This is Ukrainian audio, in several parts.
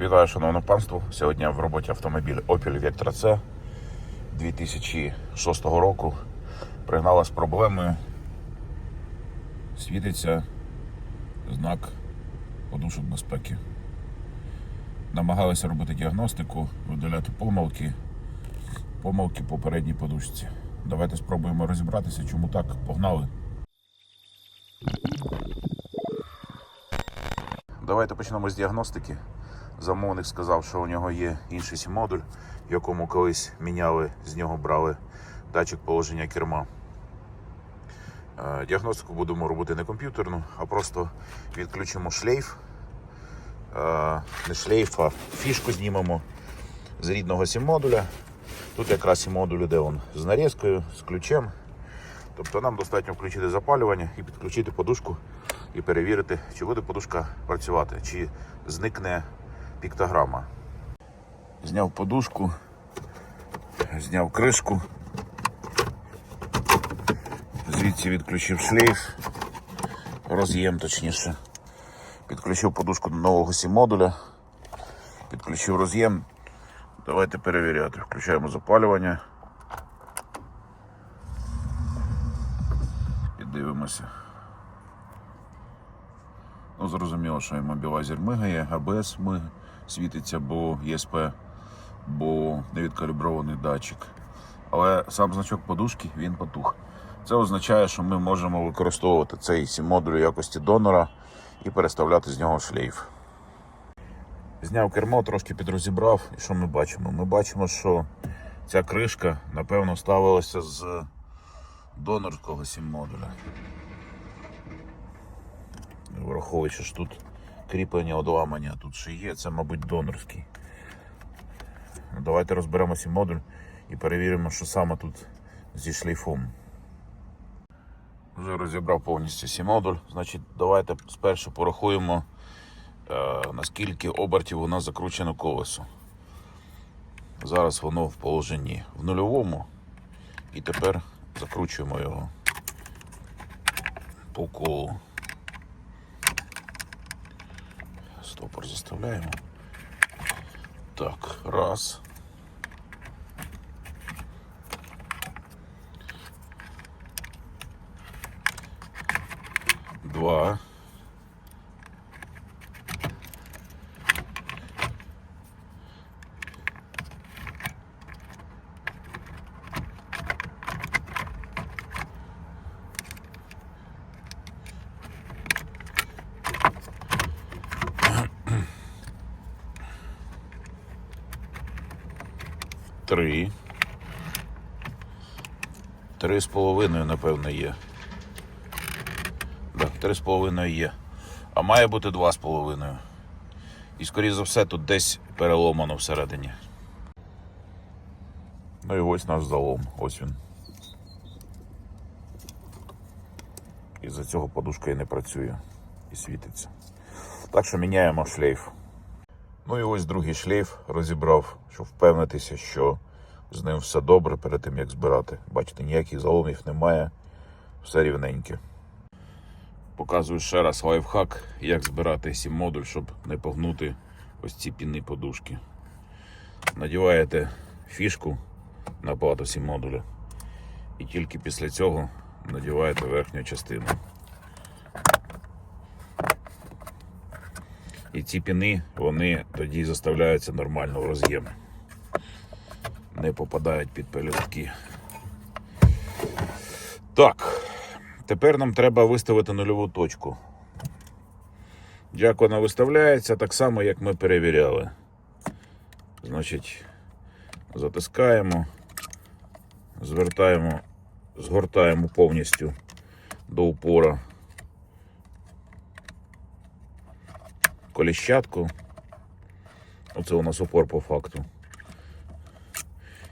Вітаю, шановне панство. Сьогодні в роботі автомобіль Opel Vectra C 2006 року. Пригнала з проблемою. Світиться знак подушок безпеки. Намагалися робити діагностику, видаляти помилки, помилки по передній подушці. Давайте спробуємо розібратися, чому так. Погнали. Давайте почнемо з діагностики. Замовник сказав, що у нього є інший сім-модуль, якому колись міняли, з нього брали датчик положення керма. Е, Діагностику будемо робити не комп'ютерну, а просто відключимо шлейф. Е, Не шлейф, а фішку знімемо з рідного сім-модуля. Тут якраз сім-модуль іде он з нарізкою, з ключем. Тобто нам достатньо включити запалювання і підключити подушку і перевірити, чи буде подушка працювати, чи зникне піктограма. Зняв подушку, зняв кришку, звідси відключив шлейф, роз'єм точніше. Підключив подушку до нового сім-модуля, підключив роз'єм. Давайте перевіряти. Включаємо запалювання. І дивимося. Ну, зрозуміло, що імобілайзер мигає, АБС миг світиться, бо ЄСП, бо невідкалібрований датчик. Але сам значок подушки він потух. Це означає, що ми можемо використовувати цей сім-модуль якості донора і переставляти з нього шлейф. Зняв кермо, трошки підрозібрав. І що ми бачимо? Ми бачимо, що ця кришка, напевно, ставилася з донорського сім-модуля. Враховуючи, що тут кріплення одламання тут ще є, це, мабуть, донорський. Давайте розберемо сім модуль і перевіримо, що саме тут зі шлейфом. Вже розібрав повністю сім модуль. Значить, давайте спершу порахуємо, е, наскільки обертів у нас закручено колесо. Зараз воно в положенні в нульовому. І тепер закручуємо його по колу. Стопор заставляємо. Так, раз. Два. Три. Три з половиною, напевно, є. Так, три з половиною є. А має бути два з половиною. І, скоріше за все, тут десь переломано всередині. Ну і ось наш залом. Ось він. І за цього подушка і не працює. І світиться. Так що міняємо шлейф. Ну і ось другий шлейф розібрав, щоб впевнитися, що з ним все добре перед тим, як збирати. Бачите, ніяких заломів немає, все рівненьке. Показую ще раз лайфхак, як збирати сім модуль, щоб не погнути ось ці пінні подушки. Надіваєте фішку на плату сім модуля і тільки після цього надіваєте верхню частину. І ці піни, вони тоді заставляються нормально в роз'єм. Не попадають під пелюстки. Так, тепер нам треба виставити нульову точку. Як вона виставляється, так само, як ми перевіряли. Значить, затискаємо, звертаємо, згортаємо повністю до упора коліщатку. Оце у нас упор по факту.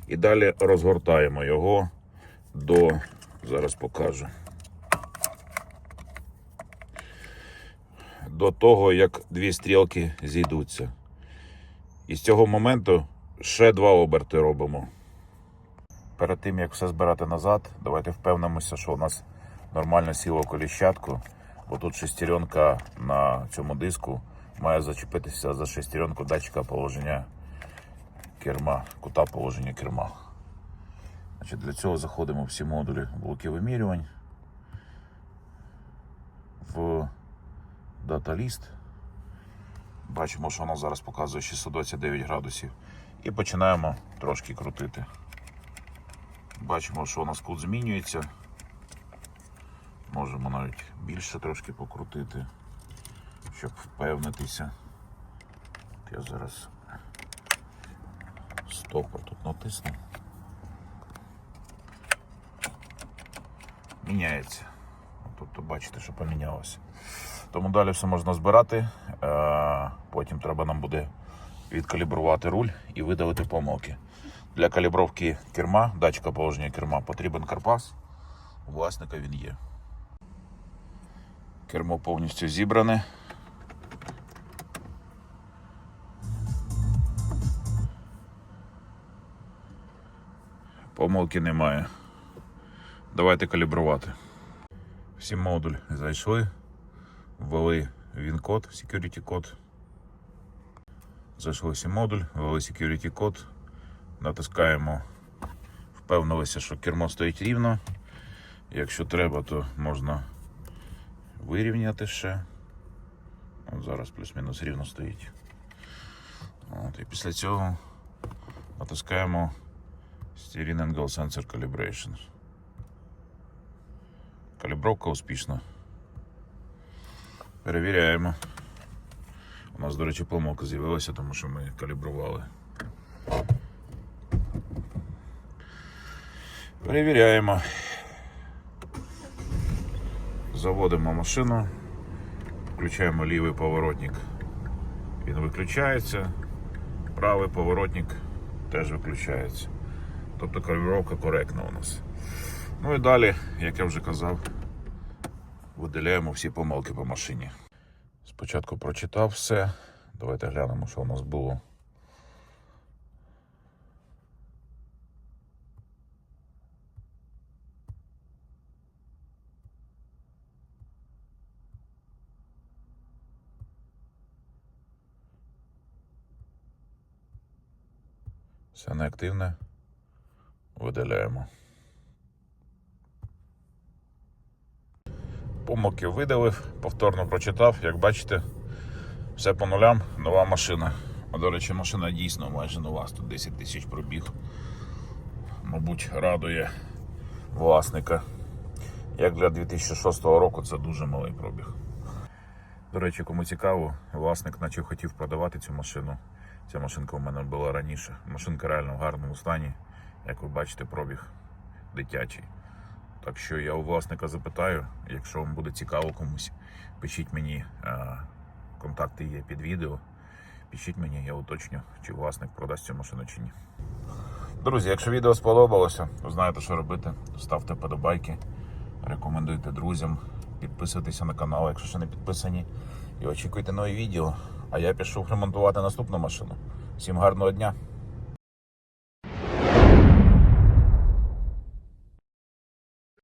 І далі розгортаємо його до, зараз покажу. До того, як дві стрілки зійдуться. І з цього моменту ще два оберти робимо. Перед тим, як все збирати назад, давайте впевнимося, що у нас нормально сіло коліщатку, бо тут шестеренка на цьому диску має зачепитися за шестеренку датчика положення керма, кута положення керма. Значить, для цього заходимо всі модулі блоки вимірювань в даталіст. Бачимо, що воно зараз показує 629 градусів. І починаємо трошки крутити. Бачимо, що у нас кут змінюється. Можемо навіть більше трошки покрутити, щоб впевнитися. Я зараз стопор тут натисну. Міняється. Тобто бачите, що помінялося. Тому далі все можна збирати. Е, Потім треба нам буде відкалібрувати руль і видалити помилки. Для калібровки керма, датчика положення керма, потрібен карпас. У власника він є. Кермо повністю зібране. Помилки немає. Давайте калібрувати. Всі модуль зайшли, ввели він-код, security код. Зайшли всі модуль, ввели security код, натискаємо, впевнилися, що кермо стоїть рівно. Якщо треба, то можна вирівняти ще. От зараз плюс-мінус рівно стоїть. От, і після цього натискаємо Steering Angle Sensor Calibration. Калібровка успішна. Перевіряємо. У нас, до речі, помилка з'явилася, тому що ми калібрували. Перевіряємо. Заводимо машину, включаємо лівий поворотник. Він виключається, правий поворотник теж виключається. Тобто калібровка коректна у нас. Ну і далі, як я вже казав, видаляємо всі помилки по машині. Спочатку прочитав все. Давайте глянемо, що у нас було. Все неактивне. Видаляємо. Помилки видалив, повторно прочитав. Як бачите, все по нулям, нова машина. А до речі, машина дійсно майже нова, 110 тисяч пробіг. Мабуть, радує власника. Як для 2006 року це дуже малий пробіг. До речі, кому цікаво, власник наче хотів продавати цю машину. Ця машинка у мене була раніше. Машинка реально в гарному стані. Як ви бачите, пробіг дитячий. Так що я у власника запитаю, якщо вам буде цікаво комусь, пишіть мені, е, контакти є під відео. Пишіть мені, я уточню, чи власник продасть цю машину чи ні. Друзі, якщо відео сподобалося, ви знаєте, що робити. Ставте подобайки, рекомендуйте друзям, підписуйтеся на канал, якщо ще не підписані. І очікуйте нові відео. А я пішов ремонтувати наступну машину. Всім гарного дня!